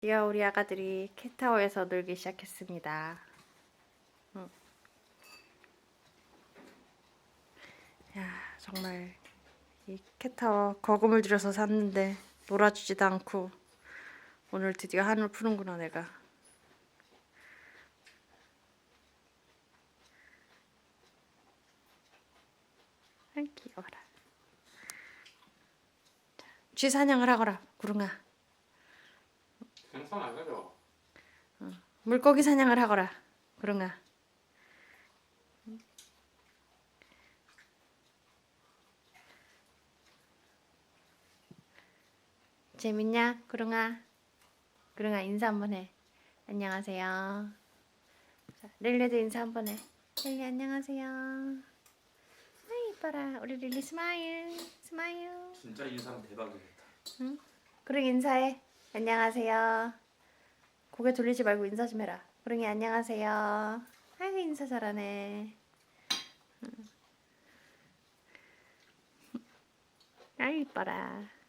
드디어 우리 아가들이 캣타워에서 놀기 시작했습니다. 응. 야, 정말 이 캣타워 거금을 들여서 샀는데 놀아주지도 않고 오늘 드디어 한을 푸는구나 내가. 아 귀여워라. 자, 쥐 사냥을 하거라 구릉아. 생선 안 가져. 물고기 사냥을 하거라 구릉아. 재밌냐 구릉아? 구릉아 인사 한번 해. 안녕하세요. 자, 릴리도 인사 한번 해. 릴리 안녕하세요. 아이 이뻐라 우리 릴리 스마일 스마일. 진짜 인상 대박이겠다. 구릉 인사해. 안녕하세요. 고개 돌리지 말고 인사 좀 해라. 구릉이 안녕하세요. 아이고 인사 잘하네. 음. 아이 이뻐라.